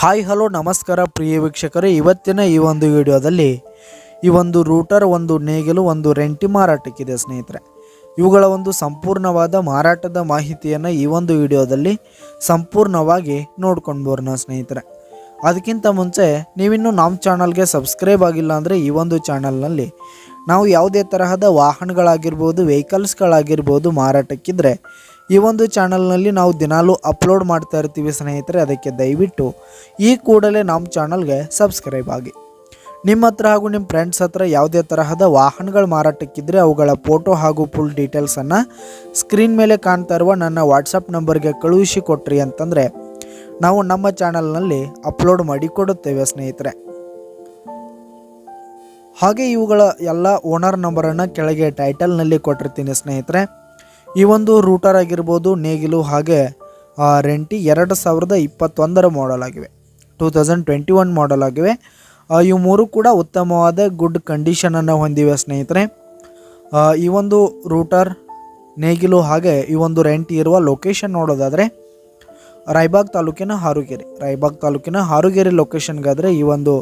Hi, hello, ನಮಸ್ಕಾರ ಪ್ರಿಯ ವೀಕ್ಷಕರೇ. ಇವತ್ತಿನ ಈ ಒಂದು ವಿಡಿಯೋದಲ್ಲಿ ಈ ಒಂದು ರೂಟರ್, ಒಂದು ನೇಗಿಲು, ಒಂದು ರೆಂಟಿ ಮಾರಾಟಕ್ಕಿದೆ ಸ್ನೇಹಿತರೆ. ಇವುಗಳ ಒಂದು ಸಂಪೂರ್ಣವಾದ ಮಾರಾಟದ ಮಾಹಿತಿಯನ್ನು ಈ ಒಂದು ವಿಡಿಯೋದಲ್ಲಿ ಸಂಪೂರ್ಣವಾಗಿ ನೋಡ್ಕೊಂಡು ಬರೋಣ ಸ್ನೇಹಿತರೆ. ಅದಕ್ಕಿಂತ ಮುಂಚೆ ನೀವಿನ್ನೂ ನಮ್ಮ ಚಾನಲ್ಗೆ ಸಬ್ಸ್ಕ್ರೈಬ್ ಆಗಿಲ್ಲ ಅಂದರೆ ಈ ಒಂದು ಚಾನಲ್ನಲ್ಲಿ ನಾವು ಯಾವುದೇ ತರಹದ ವಾಹನಗಳಾಗಿರ್ಬೋದು, ವೆಹಿಕಲ್ಸ್ಗಳಾಗಿರ್ಬೋದು ಮಾರಾಟಕ್ಕಿದ್ರೆ ಈ ಒಂದು ಚಾನಲ್ನಲ್ಲಿ ನಾವು ದಿನಾಲೂ ಅಪ್ಲೋಡ್ ಮಾಡ್ತಾ ಇರ್ತೀವಿ ಸ್ನೇಹಿತರೆ, ಅದಕ್ಕೆ ದಯವಿಟ್ಟು ಈ ಕೂಡಲೇ ನಮ್ಮ ಚಾನಲ್ಗೆ ಸಬ್ಸ್ಕ್ರೈಬ್ ಆಗಿ. ನಿಮ್ಮ ಹತ್ರ ಹಾಗೂ ನಿಮ್ಮ ಫ್ರೆಂಡ್ಸ್ ಹತ್ರ ಯಾವುದೇ ತರಹದ ವಾಹನಗಳು ಮಾರಾಟಕ್ಕಿದ್ರೆ ಅವುಗಳ ಫೋಟೋ ಹಾಗೂ ಫುಲ್ ಡೀಟೇಲ್ಸನ್ನು ಸ್ಕ್ರೀನ್ ಮೇಲೆ ಕಾಣ್ತಾ ಇರುವ ನನ್ನ ವಾಟ್ಸಪ್ ನಂಬರ್ಗೆ ಕಳುಹಿಸಿ ಕೊಟ್ರಿ ಅಂತಂದರೆ ನಾವು ನಮ್ಮ ಚಾನಲ್ನಲ್ಲಿ ಅಪ್ಲೋಡ್ ಮಾಡಿ ಕೊಡುತ್ತೇವೆ ಸ್ನೇಹಿತರೆ. ಹಾಗೆ ಇವುಗಳ ಎಲ್ಲ ಓನರ್ ನಂಬರನ್ನು ಕೆಳಗೆ ಟೈಟಲ್ನಲ್ಲಿ ಕೊಟ್ಟಿರ್ತೀನಿ ಸ್ನೇಹಿತರೆ. ಈ ಒಂದು ರೂಟರ್ ಆಗಿರ್ಬೋದು, ನೇಗಿಲು ಹಾಗೆ ರೆಂಟಿ ಎರಡು ಸಾವಿರದ ಇಪ್ಪತ್ತೊಂದರ ಮಾಡೆಲ್ ಆಗಿವೆ. Two thousand twenty one model ಆಗಿವೆ. ಇವು ಮೂರು ಕೂಡ ಉತ್ತಮವಾದ ಗುಡ್ ಕಂಡೀಷನನ್ನು ಹೊಂದಿವೆ ಸ್ನೇಹಿತರೆ. ಈ ಒಂದು ರೂಟರ್, ನೇಗಿಲು ಹಾಗೆ ಈ ಒಂದು ರೆಂಟ್ ಇರುವ ಲೊಕೇಶನ್ ನೋಡೋದಾದರೆ, ರಾಯಬಾಗ್ ತಾಲೂಕಿನ ಹಾರುಗೆರೆ. ರಾಯಬಾಗ್ ತಾಲೂಕಿನ ಹಾರುಗೆರೆ ಲೊಕೇಶನ್ಗಾದರೆ ಈ ಒಂದು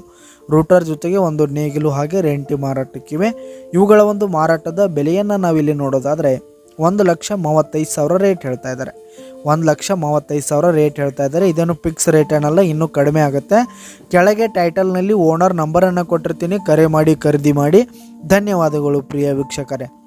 ರೂಟರ್ ಜೊತೆಗೆ ಒಂದು ನೇಗಿಲು ಹಾಗೆ ರೆಂಟಿ ಮಾರಾಟಕ್ಕಿವೆ. ಇವುಗಳ ಒಂದು ಮಾರಾಟದ ಬೆಲೆಯನ್ನು ನಾವಿಲ್ಲಿ ನೋಡೋದಾದರೆ ಒಂದು ಲಕ್ಷ ಮೂವತ್ತೈದು ಸಾವಿರ ರೇಟ್ ಹೇಳ್ತಾ ಇದ್ದಾರೆ. ಒಂದು ಲಕ್ಷ ಮೂವತ್ತೈದು ಸಾವಿರ ರೇಟ್ ಹೇಳ್ತಾ ಇದ್ದಾರೆ. ಇದೇನು ಫಿಕ್ಸ್ ರೇಟ್ ಏನಲ್ಲ, ಇನ್ನೂ ಕಡಿಮೆ ಆಗುತ್ತೆ. ಕೆಳಗೆ ಟೈಟಲ್ನಲ್ಲಿ ಓನರ್ ನಂಬರನ್ನು ಕೊಟ್ಟಿರ್ತೀನಿ. ಕರೆ ಮಾಡಿ, ಖರೀದಿ ಮಾಡಿ. ಧನ್ಯವಾದಗಳು ಪ್ರಿಯ ವೀಕ್ಷಕರೇ.